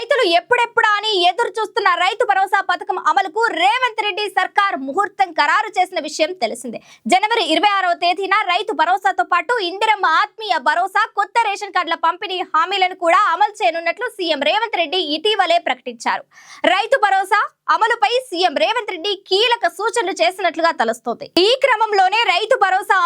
రైతులు ఎప్పుడెప్పుడా అని ఎదురు చూస్తున్న రైతు భరోసా పథకం అమలుకు రేవంత్ రెడ్డి సర్కార్ ముహూర్తం ఖరారు చేసిన విషయం తెలిసిందే. జనవరి ఇరవై ఆరవ తేదీన రైతు భరోసాతో పాటు ఇందిరమ్మ ఆత్మీయ భరోసా కొత్త రేషన్ కార్డుల పంపిణీ హామీలను కూడా అమలు చేయనున్నట్లు సీఎం రేవంత్ రెడ్డి ఇటీవలే ప్రకటించారు. రైతు భరోసా అమలుపై సీఎం రేవంత్ రెడ్డి కీలక సూచనలు చేసినట్లుగా తెలుస్తోంది. ఈ క్రమంలోనే రైతు భరోసా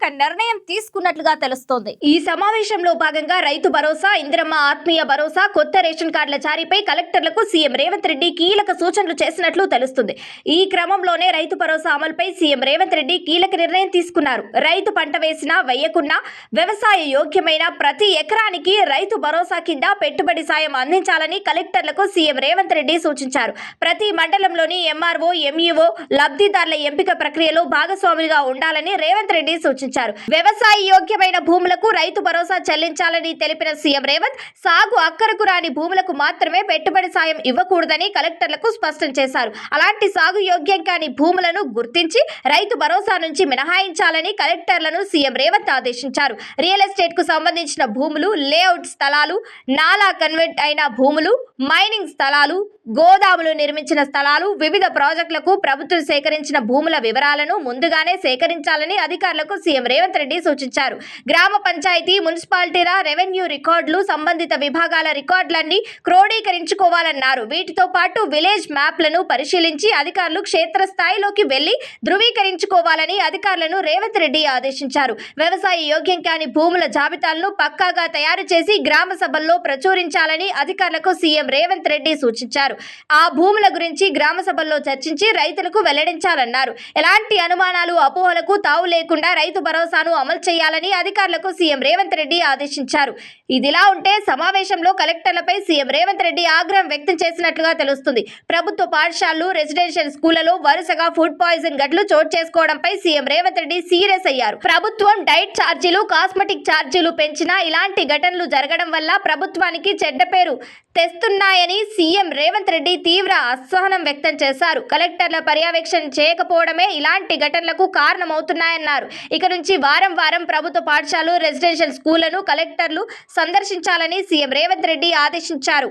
కీలక నిర్ణయం తీసుకున్నట్లుగా తెలుస్తోంది. ఈ సమావేశంలో భాగంగా రైతు భరోసా ఇందిరమ్మ ఆత్మీయ భరోసా కొత్త రేషన్ కార్డుల జారీపై కలెక్టర్లకు సీఎం రేవంత్ రెడ్డి కీలక సూచనలు చేసినట్లు తెలుస్తుంది. ఈ క్రమంలోనే రైతు భరోసా అమలుపై సీఎం రేవంత్ రెడ్డి కీలక నిర్ణయం తీసుకున్నారు. రైతు పంట వేసినా వేయకున్నా వ్యవసాయ యోగ్యమైన ప్రతి ఎకరానికి రైతు భరోసా కింద పెట్టుబడి సాయం అందించాలని కలెక్టర్లకు సీఎం రేవంత్ రెడ్డి సూచించారు. ప్రతి మండలంలోని ఎంఆర్ఓ ఎంఈఓ లబ్ధిదారుల ఎంపిక ప్రక్రియలో భాగస్వాములుగా ఉండాలని రేవంత్ రెడ్డి సూచించారు. వ్యవసాయ యోగ్యమైన భూములకు రైతు భరోసా చెల్లించాలని తెలిపిన సీఎం రేవంత్ సాగు అక్కరకు రాని భూములకు మాత్రమే పెట్టుబడి సాయం ఇవ్వకూడదని కలెక్టర్లకు స్పష్టం చేశారు. అలాంటి సాగు యోగ్యం కాని భూములను గుర్తించి రైతు భరోసా నుంచి మినహాయించాలని కలెక్టర్లను సీఎం రేవంత్ ఆదేశించారు. రియల్ ఎస్టేట్కు సంబంధించిన భూములు లేఅవుట్ స్థలాలు నాలా కన్వర్ట్ అయిన భూములు మైనింగ్ స్థలాలు గోదాములు నిర్మించిన స్థలాలు వివిధ ప్రాజెక్టులకు ప్రభుత్వం సేకరించిన భూముల వివరాలను ముందుగానే సేకరించాలని అధికారులకు సీఎం రేవంత్ రెడ్డి సూచించారు. గ్రామ పంచాయతీ మున్సిపాలిటీల రెవెన్యూ రికార్డులు సంబంధిత విభాగాల రికార్డులన్నీ క్రోడీకరించుకోవాలన్నారు. వీటితో పాటు విలేజ్ మ్యాప్లను పరిశీలించి అధికారులు క్షేత్రస్థాయిలోకి వెళ్ళి ధృవీకరించుకోవాలని అధికారులను రేవంత్ రెడ్డి ఆదేశించారు. వ్యవసాయ యోగ్యం కాని భూముల జాబితాలను పక్కాగా తయారు చేసి గ్రామ సభల్లో ప్రచురించాలని అధికారులకు సీఎం రేవంత్ రెడ్డి సూచించారు. ఆ భూముల గురించి గ్రామ సభల్లో చర్చించి రైతులకు వెల్లడించాలన్నారు. ఎలాంటి అనుమానాలు అపోహలకు తావు లేకుండా రైతు భరోసాను అమలు చేయాలని అధికారులకు సీఎం రేవంత్ రెడ్డి ఆదేశించారు. ఇదిలా ఉంటే సమావేశంలో కలెక్టర్లపై సీఎం రేవంత్ రెడ్డి ఆగ్రహం వ్యక్తం చేసినట్లుగా తెలుస్తుంది. ప్రభుత్వ పాఠశాలలు రెసిడెన్షియల్ స్కూళ్ళలో వరుసగా ఫుడ్ పాయిజన్ ఘటనలు చోటు చేసుకోవడంపై సీఎం రేవంత్ రెడ్డి సీరియస్ అయ్యారు. ప్రభుత్వం డైట్ ఛార్జీలు కాస్మెటిక్ ఛార్జీలు పెంచినా ఇలాంటి ఘటనలు జరగడం వల్ల ప్రభుత్వానికి చెడ్డ పేరు తెస్తున్నాయని సీఎం రేవంత్ రెడ్డి తీవ్ర అసహనం వ్యక్తం చేశారు. కలెక్టర్ల పర్యవేక్షణ చేయకపోవడమే ఇలాంటి ఘటనలకు కారణమవుతున్నాయన్నారు. ఇక నుంచి వారం వారం ప్రభుత్వ పాఠశాలలు రెసిడెన్షియల్ స్కూళ్ళను కలెక్టర్లు సందర్శించాలని సీఎం రేవంత్ రెడ్డి ఆదేశించారు.